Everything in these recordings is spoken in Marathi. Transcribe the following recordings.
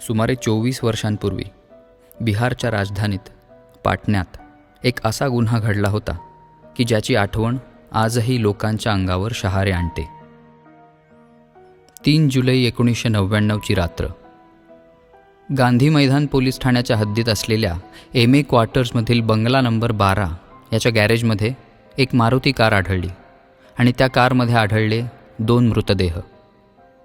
सुमारे चोवीस वर्षांपूर्वी बिहारच्या राजधानीत पाटण्यात एक असा गुन्हा घडला होता की ज्याची आठवण आजही लोकांच्या अंगावर शहारे आणते. तीन जुलै एकोणीसशे नव्याण्णवची रात्र. गांधी मैदान पोलीस ठाण्याच्या हद्दीत असलेल्या एम ए क्वार्टर्समधील बंगला नंबर बारा याच्या गॅरेजमध्ये एक मारुती कार आढळली आणि त्या कारमध्ये आढळले दोन मृतदेह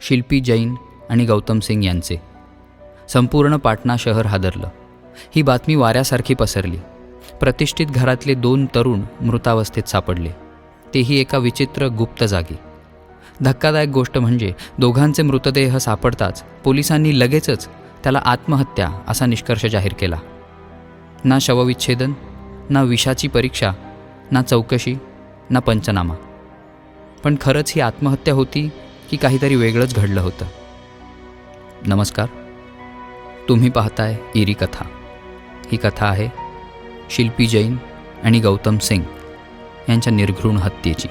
शिल्पी जैन आणि गौतम सिंग यांचे. संपूर्ण पाटणा शहर हादरलं. ही बातमी वाऱ्यासारखी पसरली. प्रतिष्ठित घरातले दोन तरुण मृतावस्थेत सापडले. तेही एका विचित्र गुप्त जागी. धक्कादायक गोष्ट म्हणजे दोघांचे मृतदेह सापडताच पोलिसांनी लगेचच त्याला आत्महत्या असा निष्कर्ष जाहीर केला. ना शवविच्छेदन ना विषाची परीक्षा ना चौकशी ना पंचनामा. पण खरंच ही आत्महत्या होती की काहीतरी वेगळंच घडलं होतं. नमस्कार. तुम्ही पाहताय इरी कथा. ही कथा आहे शिल्पी जैन आणि गौतम सिंग यांच्या निर्घृण हत्येची.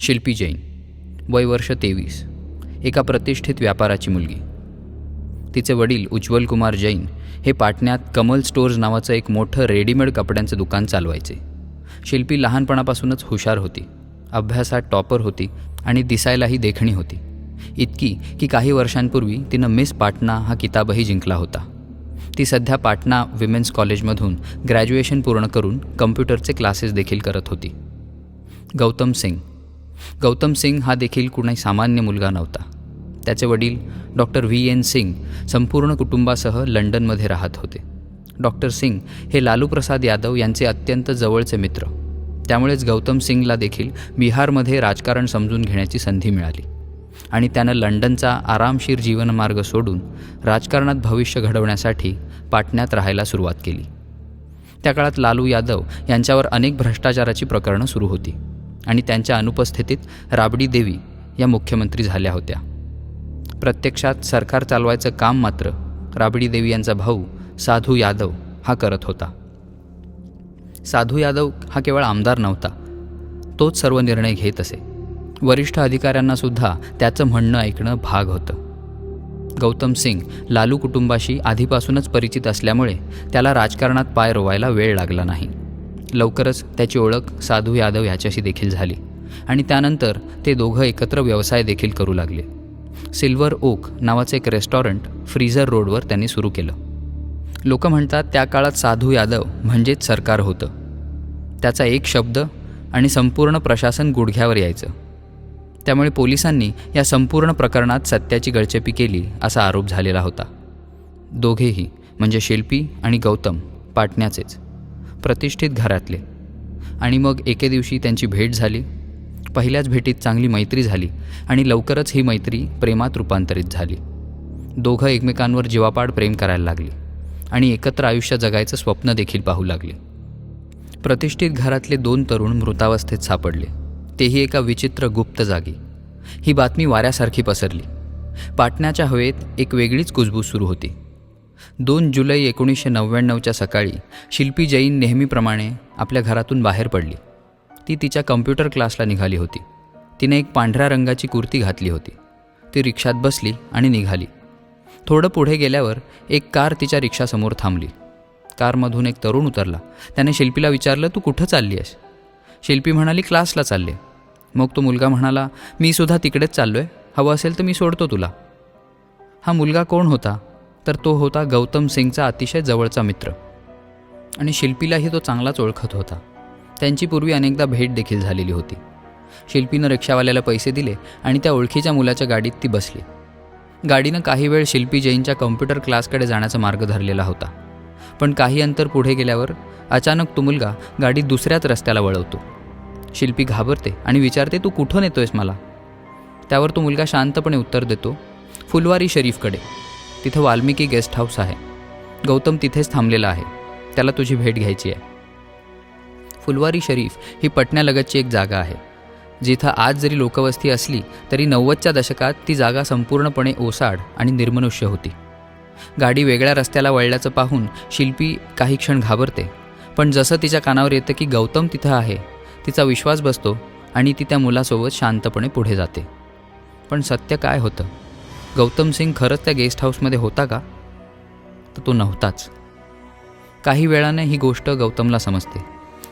शिल्पी जैन वय वर्ष तेवीस एका प्रतिष्ठित व्यापाराची मुलगी. तिचे वडील उज्ज्वल कुमार जैन हे पाटण्यात कमल स्टोअर्स नावाचं एक मोठं रेडीमेड कपड्यांचं दुकान चालवायचे. शिल्पी लहानपणापासूनच हुशार होती अभ्यासात टॉपर होती आणि दिसायलाही देखणी होती. इतकी की काही वर्षांपूर्वी तिनं मिस पाटणा हा किताबही जिंकला होता. ती सध्या पाटणा विमेन्स कॉलेजमधून ग्रॅज्युएशन पूर्ण करून कम्प्युटरचे क्लासेस देखील करत होती. गौतम सिंग. गौतम सिंग हा देखील कुणी सामान्य मुलगा नव्हता. त्याचे वडील डॉक्टर व्ही एन सिंग संपूर्ण कुटुंबासह लंडनमध्ये राहत होते. डॉक्टर सिंग हे लालूप्रसाद यादव यांचे अत्यंत जवळचे मित्र. त्यामुळेच गौतम सिंगला देखील बिहारमध्ये राजकारण समजून घेण्याची संधी मिळाली आणि त्यानं लंडनचा आरामशीर जीवनमार्ग सोडून राजकारणात भविष्य घडवण्यासाठी पाटण्यात राहायला सुरुवात केली. त्या काळात लालू यादव यांच्यावर अनेक भ्रष्टाचाराची प्रकरणं सुरू होती आणि त्यांच्या अनुपस्थितीत राबडी देवी या मुख्यमंत्री झाल्या होत्या. प्रत्यक्षात सरकार चालवायचं काम मात्र राबडी देवी यांचा भाऊ साधू यादव हा करत होता. साधू यादव हा केवळ आमदार नव्हता तोच सर्व निर्णय घेत असे. वरिष्ठ अधिकाऱ्यांना सुद्धा त्याचं म्हणणं ऐकणं भाग होतं. गौतम सिंग लालू कुटुंबाशी आधीपासूनच परिचित असल्यामुळे त्याला राजकारणात पाय रोवायला वेळ लागला नाही. लवकरच त्याची ओळख साधू यादव याच्याशी देखील झाली आणि त्यानंतर ते दोघं एकत्र व्यवसाय देखील करू लागले. सिल्वर ओक नावाचं एक रेस्टॉरंट फ्रीझर रोडवर त्यांनी सुरू केलं. लोक म्हणतात त्या काळात साधू यादव म्हणजेच सरकार होतं. त्याचा एक शब्द आणि संपूर्ण प्रशासन गुडघ्यावर यायचं. त्यामुळे पोलिसांनी या संपूर्ण प्रकरणात सत्याची गळचेपी केली असा आरोप झालेला होता. दोघेही म्हणजे शिल्पी आणि गौतम पाटण्याचेच प्रतिष्ठित घरातले. आणि मग एके दिवशी त्यांची भेट झाली. पहिल्याच भेटीत चांगली मैत्री झाली आणि लवकरच ही मैत्री प्रेमात रूपांतरित झाली. दोघं एकमेकांवर जीवापाड प्रेम करायला लागली आणि एकत्र आयुष्य जगायचं स्वप्न देखील पाहू लागले. प्रतिष्ठित घरातले दोन तरुण मृतावस्थेत सापडले. तेही एका विचित्र गुप्त जागी. ही बातमी वाऱ्यासारखी पसरली. पाटण्याच्या हवेत एक वेगळीच कुजबूज सुरू होती. दोन जुलै एकोणीसशे नव्याण्णवच्या सकाळी शिल्पी जैन नेहमीप्रमाणे आपल्या घरातून बाहेर पडली. ती तिच्या कम्प्युटर क्लासला निघाली होती. तिने एक पांढऱ्या रंगाची कुर्ती घातली होती. ती रिक्षात बसली आणि निघाली. थोडं पुढे गेल्यावर एक कार तिच्या रिक्षासमोर थांबली. कारमधून एक तरुण उतरला. त्याने शिल्पीला विचारलं तू कुठं चालली आहेस? शिल्पी म्हणाली क्लासला चालले. मग तो मुलगा म्हणाला मी सुद्धा तिकडेच चाललो आहे हवं असेल तर मी सोडतो तुला. हा मुलगा कोण होता? तर तो होता गौतम सिंगचा अतिशय जवळचा मित्र. आणि शिल्पीलाही तो चांगलाच ओळखत होता. त्यांची पूर्वी अनेकदा भेट देखील झालेली होती. शिल्पीनं रिक्षावाल्याला पैसे दिले आणि त्या ओळखीच्या मुलाच्या गाडीत ती बसली. गाडीनं काही वेळ शिल्पी जैनच्या कम्प्युटर क्लासकडे जाण्याचा मार्ग धरलेला होता. पण काही अंतर पुढे गेल्यावर अचानक तो मुलगा गाडी दुसऱ्याच रस्त्याला वळवतो. शिल्पी घाबरते आणि विचारते तू कुठून नेतोयस मला? त्यावर तो मुलगा शांतपणे उत्तर देतो फुलवारी शरीफकडे. तिथं वाल्मिकी गेस्ट हाऊस आहे. गौतम तिथेच थांबलेला आहे. त्याला तुझी भेट घ्यायची आहे. फुलवारी शरीफ ही पटण्यालगतची एक जागा आहे. जिथं आज जरी लोकवस्ती असली तरी नव्वदच्या दशकात ती जागा संपूर्णपणे ओसाड आणि निर्मनुष्य होती. गाडी वेगळ्या रस्त्याला वळल्याचं पाहून शिल्पी काही क्षण घाबरते पण जसं तिच्या कानावर येतं की गौतम तिथं आहे तिचा विश्वास बसतो आणि ती त्या मुलासोबत शांतपणे पुढे जाते. पण सत्य काय होतं? गौतम सिंग खरंच त्या गेस्ट हाऊसमध्ये होता का? तर तो नव्हताच. काही वेळाने ही गोष्ट गौतमला समजते.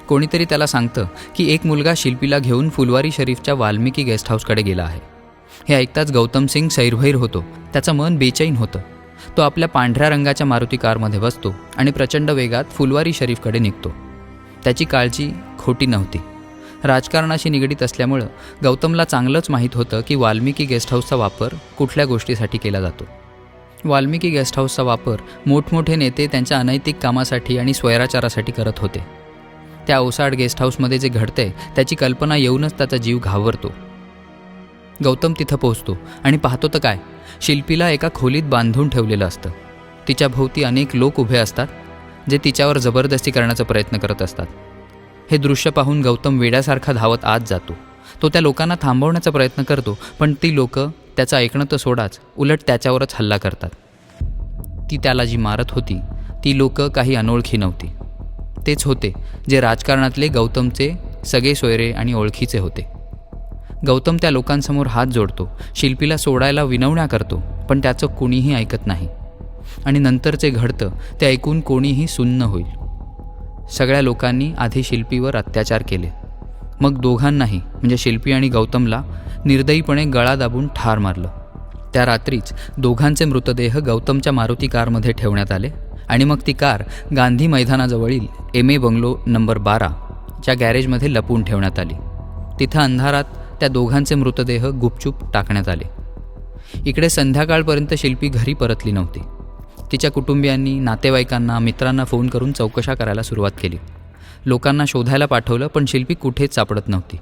कोणीतरी त्याला सांगतं की एक मुलगा शिल्पीला घेऊन फुलवारी शरीफच्या वाल्मिकी गेस्ट हाऊसकडे गेला आहे. हे ऐकताच गौतम सिंग सैरभैर होतो. त्याचं मन बेचैन होतं. तो आपल्या पांढऱ्या रंगाच्या मारुती कारमध्ये बसतो आणि प्रचंड वेगात फुलवारी शरीफकडे निघतो. त्याची काळजी खोटी नव्हती. राजकारणाशी निगडीत असल्यामुळं गौतमला चांगलंच माहीत होतं की वाल्मिकी गेस्ट हाऊसचा वापर कुठल्या गोष्टीसाठी केला जातो. वाल्मिकी गेस्ट हाऊसचा वापर मोठमोठे नेते त्यांच्या अनैतिक कामासाठी आणि स्वैराचारासाठी करत होते. त्या ओसाड गेस्ट हाऊसमध्ये जे घडतंय त्याची कल्पना येऊनच त्याचा जीव घाबरतो. गौतम तिथं पोहोचतो आणि पाहतो तर काय शिल्पीला एका खोलीत बांधून ठेवलेलं असतं. तिच्या भोवती अनेक लोक उभे असतात जे तिच्यावर जबरदस्ती करण्याचा प्रयत्न करत असतात. हे दृश्य पाहून गौतम वेड्यासारखा धावत आत जातो. तो त्या लोकांना थांबवण्याचा प्रयत्न करतो पण ती लोक त्याचं ऐकणं तर सोडाच उलट त्याच्यावरच हल्ला करतात. ती त्याला जी मारत होती ती लोकं काही अनोळखी नव्हती. तेच होते जे राजकारणातले गौतमचे सगळे सोयरे आणि ओळखीचे होते. गौतम त्या लोकांसमोर हात जोडतो शिल्पीला सोडायला विनवण्या करतो पण त्याचं कोणीही ऐकत नाही. आणि नंतर जे घडतं ते ऐकून कोणीही सुन्न होईल. सगळ्या लोकांनी आधी शिल्पीवर अत्याचार केले. मग दोघांनाही म्हणजे शिल्पी आणि गौतमला निर्दयीपणे गळा दाबून ठार मारलं. त्या रात्रीच दोघांचे मृतदेह गौतमच्या मारुती कारमध्ये ठेवण्यात आले. आणि मग ती कार गांधी मैदानाजवळील एम ए बंगलो नंबर बारा च्या गॅरेजमध्ये लपवून ठेवण्यात आली. तिथं अंधारात त्या दोघांचे मृतदेह गुपचूप टाकण्यात आले. इकडे संध्याकाळपर्यंत शिल्पी घरी परतली नव्हती. तिच्या कुटुंबियांनी नातेवाईकांना मित्रांना फोन करून चौकशा करायला सुरुवात केली. लोकांना शोधायला पाठवलं पण शिल्पी कुठेच सापडत नव्हती.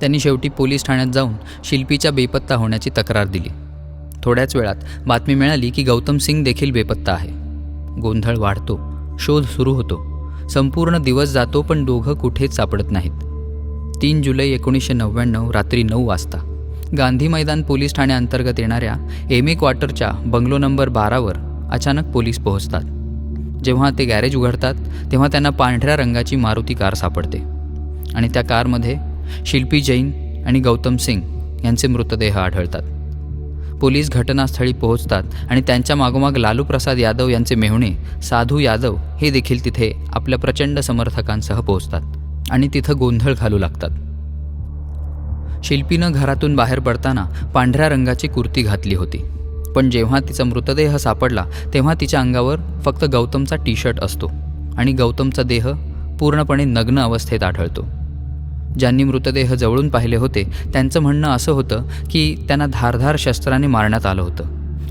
त्यांनी शेवटी पोलीस ठाण्यात जाऊन शिल्पीच्या बेपत्ता होण्याची तक्रार दिली. थोड्याच वेळात बातमी मिळाली की गौतम सिंग देखील बेपत्ता आहे. गोंधळ वाढतो शोध सुरू होतो. संपूर्ण दिवस जातो पण दोघं कुठेच सापडत नाहीत. तीन जुलै एकोणीसशे नव्याण्णव रात्री नऊ वाजता. गांधी मैदान पोलीस ठाण्याअंतर्गत येणाऱ्या एम ए क्वार्टरच्या बंगलो नंबर बारावर अचानक पोलीस पोहोचतात. जेव्हा ते गॅरेज उघडतात तेव्हा त्यांना पांढऱ्या रंगाची मारुती कार सापडते. आणि त्या कारमध्ये शिल्पी जैन आणि गौतम सिंग यांचे मृतदेह आढळतात. पोलीस घटनास्थळी पोहोचतात आणि त्यांच्या मागोमाग लालू प्रसाद यादव यांचे मेहुणे साधू यादव हे देखील तिथे आपल्या प्रचंड समर्थकांसह पोहोचतात आणि तिथं गोंधळ घालू लागतात. शिल्पीनं घरातून बाहेर पडताना पांढऱ्या रंगाची कुर्ती घातली होती. पण जेव्हा तिचा मृतदेह सापडला तेव्हा तिच्या अंगावर फक्त गौतमचा टी शर्ट असतो आणि गौतमचा देह पूर्णपणे नग्न अवस्थेत आढळतो. ज्यांनी मृतदेह जवळून पाहिले होते त्यांचं म्हणणं असं होतं की त्यांना धारधार शस्त्राने मारण्यात आलं होतं.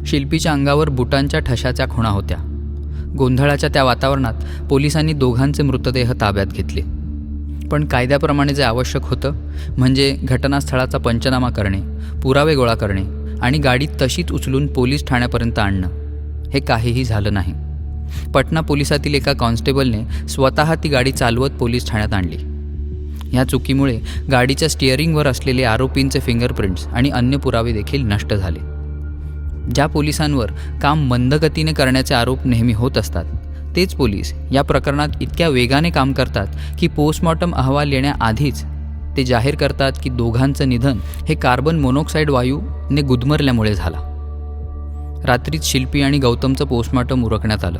शिल्पीच्या अंगावर बुटांच्या ठशाच्या खुणा होत्या. गोंधळाच्या त्या वातावरणात पोलिसांनी दोघांचे मृतदेह ताब्यात घेतले. पण कायद्याप्रमाणे जे आवश्यक होतं म्हणजे घटनास्थळाचा पंचनामा करणे पुरावे गोळा करणे आणि गाडी तशीच उचलून पोलीस ठाण्यापर्यंत आणणं हे काहीही झालं नाही. पटना पोलिसातील एका कॉन्स्टेबलने स्वतः ती गाडी चालवत पोलीस ठाण्यात आणली. ह्या चुकीमुळे गाडीच्या स्टिअरिंगवर असलेले आरोपींचे फिंगरप्रिंट्स आणि अन्य पुरावे देखील नष्ट झाले. ज्या पोलिसांवर काम मंदगतीने करण्याचे आरोप नेहमी होत असतात तेच पोलीस या प्रकरणात इतक्या वेगाने काम करतात की पोस्टमॉर्टम अहवाल येण्याआधीच ते जाहीर करतात की दोघांचं निधन हे कार्बन मोनॉक्साईड वायूने गुदमरल्यामुळे झाला. रात्रीच शिल्पी आणि गौतमचं पोस्टमॉर्टम उरकण्यात आलं.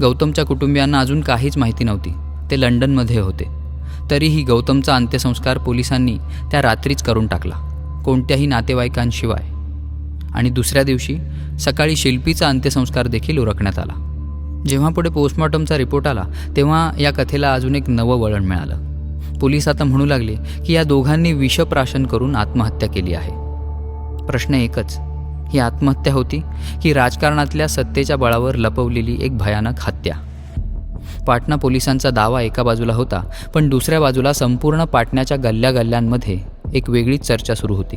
गौतमच्या कुटुंबियांना अजून काहीच माहिती नव्हती. ते लंडनमध्ये होते. तरीही गौतमचा अंत्यसंस्कार पोलिसांनी त्या रात्रीच करून टाकला कोणत्याही नातेवाईकांशिवाय. आणि दुसऱ्या दिवशी सकाळी शिल्पीचा अंत्यसंस्कार देखील उरकण्यात आला. जेव्हा पुढे पोस्टमॉर्टमचा रिपोर्ट आला तेव्हा या कथेला अजून एक नवं वळण मिळालं. पोलीस आता म्हणू लागले की या दोघांनी विषप्राशन करून आत्महत्या केली आहे. प्रश्न एकच ही आत्महत्या होती की राजकारणातल्या सत्तेच्या बळावर लपवलेली एक भयानक हत्या? पाटणा पोलिसांचा दावा एका बाजूला होता पण दुसऱ्या बाजूला संपूर्ण पाटण्याच्या गल्ल्या गल्ल्यांमध्ये एक वेगळीच चर्चा सुरू होती.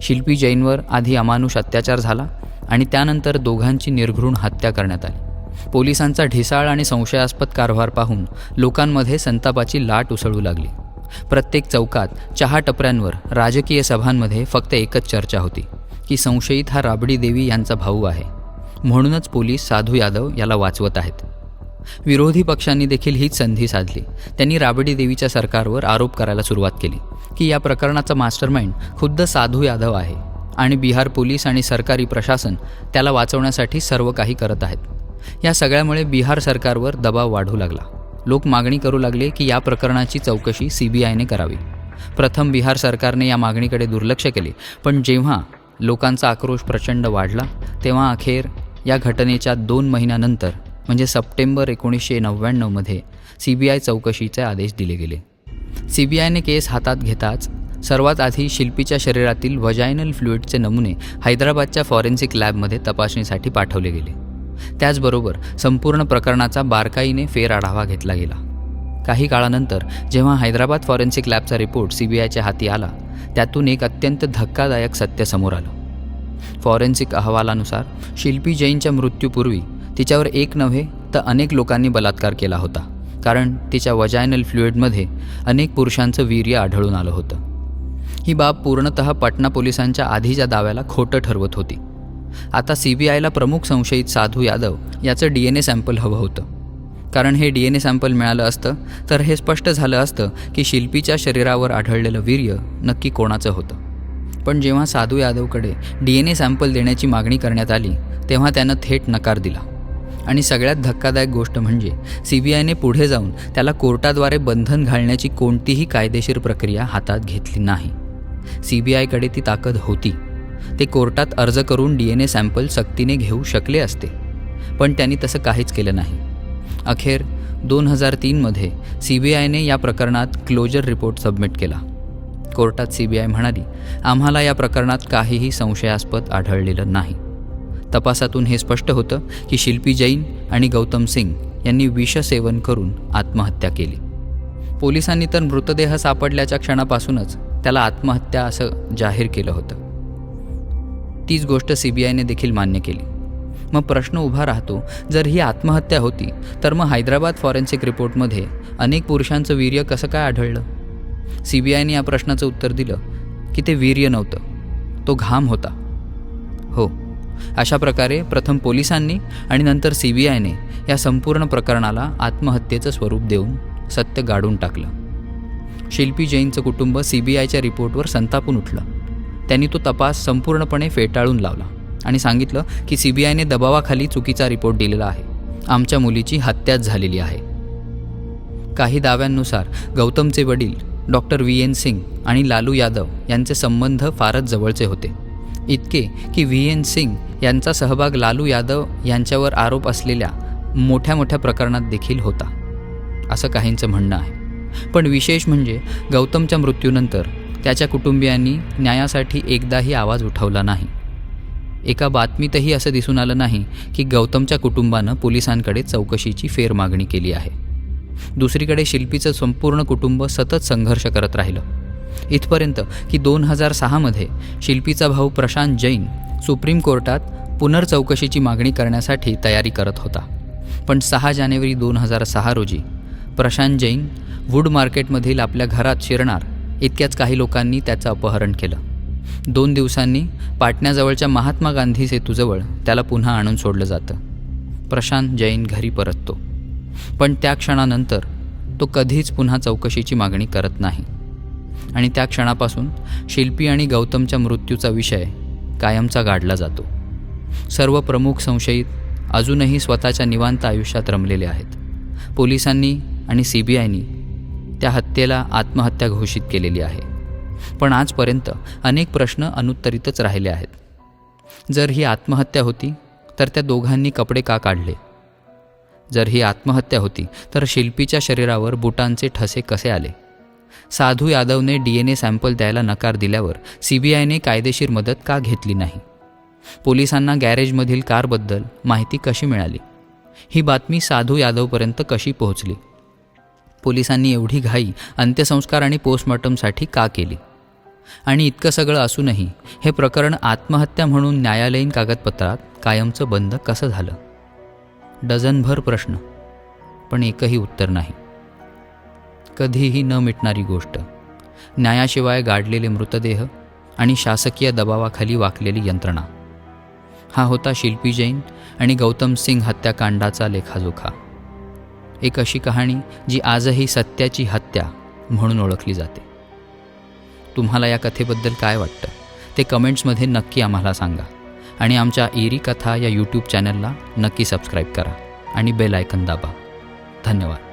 शिल्पी जैनवर आधी अमानुष अत्याचार झाला आणि त्यानंतर दोघांची निर्घृण हत्या करण्यात आली. पोलिसांचा ढिसाळ आणि संशयास्पद कारभार पाहून लोकांमध्ये संतापाची लाट उसळू लागली. प्रत्येक चौकात चहा टपऱ्यांवर राजकीय सभांमध्ये फक्त एकच चर्चा होती की संशयित हा राबडी देवी यांचा भाऊ आहे. म्हणूनच पोलीस साधू यादव याला वाचवत आहेत. विरोधी पक्षांनी देखील हीच संधी साधली. त्यांनी राबडी देवीच्या सरकारवर आरोप करायला सुरुवात केली की या प्रकरणाचा मास्टरमाइंड खुद्द साधू यादव आहे आणि बिहार पोलीस आणि सरकारी प्रशासन त्याला वाचवण्यासाठी सर्व काही करत आहेत. या सगळ्यामुळे बिहार सरकारवर दबाव वाढू लागला. लोक मागणी करू लागले की या प्रकरणाची चौकशी सी बी आयने करावी. प्रथम बिहार सरकारने या मागणीकडे दुर्लक्ष केले पण जेव्हा लोकांचा आक्रोश प्रचंड वाढला तेव्हा अखेर या घटनेच्या दोन महिन्यानंतर म्हणजे सप्टेंबर एकोणीसशे नव्याण्णवमध्ये सी बी आय चौकशीचे आदेश दिले गेले. सी बी आयने केस हातात घेताच सर्वात आधी शिल्पीच्या शरीरातील वजायनल फ्लुइडचे नमुने हैदराबादच्या फॉरेन्सिक लॅबमध्ये तपासणीसाठी पाठवले गेले. त्याचबरोबर संपूर्ण प्रकरणाचा बारकाईने फेरआढावा घेतला गेला. काही काळानंतर जेव्हा हैदराबाद फॉरेन्सिक लॅबचा रिपोर्ट सी बी आयच्या हाती आला त्यातून एक अत्यंत धक्कादायक सत्य समोर आलं. फॉरेन्सिक अहवालानुसार शिल्पी जैनच्या मृत्यूपूर्वी तिच्यावर एक नव्हे तर अनेक लोकांनी बलात्कार केला होता कारण तिच्या वजायनल फ्लुइडमध्ये अनेक पुरुषांचं वीर्य आढळून आलं होतं. ही बाब पूर्णतः पटना पोलिसांच्या आधीच्या दाव्याला खोटं ठरवत होती. आता सी बी आयला प्रमुख संशयित साधू यादव याचं डी एन ए सॅम्पल हवं होतं. कारण हे डी एन ए सॅम्पल मिळालं असतं तर हे स्पष्ट झालं असतं की शिल्पीच्या शरीरावर आढळलेलं वीर्य नक्की कोणाचं होतं. पण जेव्हा साधू यादवकडे डी एन ए सॅम्पल देण्याची मागणी करण्यात आली तेव्हा त्यानं थेट नकार दिला. आणि सगळ्यात धक्कादायक गोष्ट म्हणजे सी बी आयने पुढे जाऊन त्याला कोर्टाद्वारे बंधन घालण्याची कोणतीही कायदेशीर प्रक्रिया हातात घेतली नाही. सी बी आयकडे ती ताकद होती. ते कोर्टात अर्ज करून डी एन ए सॅम्पल सक्तीने घेऊ शकले असते. पण त्यांनी तसं काहीच केलं नाही. अखेर दोन हजार तीनमध्ये सी बी आयने या प्रकरणात क्लोजर रिपोर्ट सबमिट केला. कोर्टात सी बी आय म्हणाली आम्हाला या प्रकरणात काहीही संशयास्पद आढळलेलं नाही. तपासातून हे स्पष्ट होतं की शिल्पी जैन आणि गौतम सिंग यांनी विषसेवन करून आत्महत्या केली. पोलिसांनी तर मृतदेह सापडल्याच्या क्षणापासूनच त्याला आत्महत्या असं जाहीर केलं होतं. तीच गोष्ट सी बी आयने देखील मान्य केली. मग प्रश्न उभा राहतो जर ही आत्महत्या होती तर मग हैदराबाद फॉरेन्सिक रिपोर्टमध्ये अनेक पुरुषांचं वीर्य कसं काय आढळलं? सी बी आयने या प्रश्नाचं उत्तर दिलं की ते वीर्य नव्हतं. तो घाम होता. अशा प्रकारे प्रथम पोलिसांनी आणि नंतर सी बी आयने या संपूर्ण प्रकरणाला आत्महत्येचं स्वरूप देऊन सत्य गाडून टाकलं. शिल्पी जैनचं कुटुंब सी बी आयच्या रिपोर्टवर संतापून उठलं. त्यांनी तो तपास संपूर्णपणे फेटाळून लावला आणि सांगितलं की सी बी आयने दबावाखाली चुकीचा रिपोर्ट दिलेला आहे. आमच्या मुलीची हत्याच झालेली आहे. काही दाव्यांनुसार गौतमचे वडील डॉक्टर व्ही एन सिंग आणि लालू यादव यांचे संबंध फारच जवळचे होते. इतके की व्ही एन सिंग यांचा सहभाग लालू यादव यांच्यावर आरोप असलेल्या मोठ्या मोठ्या प्रकरणात देखील होता असं काहींचं म्हणणं आहे. पण विशेष म्हणजे गौतमच्या मृत्यूनंतर त्याच्या कुटुंबियांनी न्यायासाठी एकदाही आवाज उठवला नाही. एका बातमीतही असं दिसून आलं नाही की गौतमच्या कुटुंबानं पोलिसांकडे चौकशीची फेरमागणी केली आहे. दुसरीकडे शिल्पीचं संपूर्ण कुटुंब सतत संघर्ष करत राहिलं. इथपर्यंत की दोन हजार सहामध्ये शिल्पीचा भाऊ प्रशांत जैन सुप्रीम कोर्टात पुनर्चौकशीची मागणी करण्यासाठी तयारी करत होता. पण सहा जानेवारी दोन हजार सहा रोजी प्रशांत जैन वूड मार्केटमधील आपल्या घरात शिरणार इतक्याच काही लोकांनी त्याचं अपहरण केलं. दोन दिवसांनी पाटण्याजवळच्या महात्मा गांधी सेतूजवळ त्याला पुन्हा आणून सोडलं जातं. प्रशांत जैन घरी परततो. पण त्या क्षणानंतर तो कधीच पुन्हा चौकशीची मागणी करत नाही. आणि त्या क्षणापासून शिल्पी आणि गौतमच्या मृत्यूचा विषय कायमचा गाडला जातो. सर्व प्रमुख संशयित अजूनही स्वतःच्या निवांत आयुष्यात रमलेले आहेत. पोलिसांनी आणि सी बी आयनी त्या हत्येला आत्महत्या घोषित केलेली आहे. पण आजपर्यंत अनेक प्रश्न अनुत्तरितच राहिले आहेत. जर ही आत्महत्या होती तर त्या दोघांनी कपडे का काढले? जर ही आत्महत्या होती तर शिल्पीच्या शरीरावर बुटांचे ठसे कसे आले? साधू यादवने डी एन ए सॅम्पल द्यायला नकार दिल्यावर सी बी आयने कायदेशीर मदत का घेतली नाही? पोलिसांना गॅरेजमधील कारबद्दल माहिती कशी मिळाली? ही बातमी साधू यादवपर्यंत कशी पोहोचली? पोलिसांनी एवढी घाई अंत्यसंस्कार आणि पोस्टमॉर्टमसाठी का केली? आणि इतकं सगळं असूनही हे प्रकरण आत्महत्या म्हणून न्यायालयीन कागदपत्रात कायमचं बंद कसं झालं? डझनभर प्रश्न पण एकही उत्तर नाही. कधीही न मिटणारी गोष्ट. न्यायाशिवाय गाडलेले मृतदेह आणि शासकीय दबावाखाली वाकलेली यंत्रणा. हा होता शिल्पी जैन आणि गौतम सिंग हत्याकांडाचा लेखाजोखा. एक अशी कहाणी जी आजही सत्याची हत्या म्हणून ओळखली जाते. तुम्हाला या कथेबद्दल काय वाटतं? ते कमेंट्समध्ये नक्की आम्हाला सांगा. आणि आमच्या एरी कथा या यूट्यूब चॅनलला नक्की सबस्क्राईब करा आणि बेल आयकन दाबा. धन्यवाद.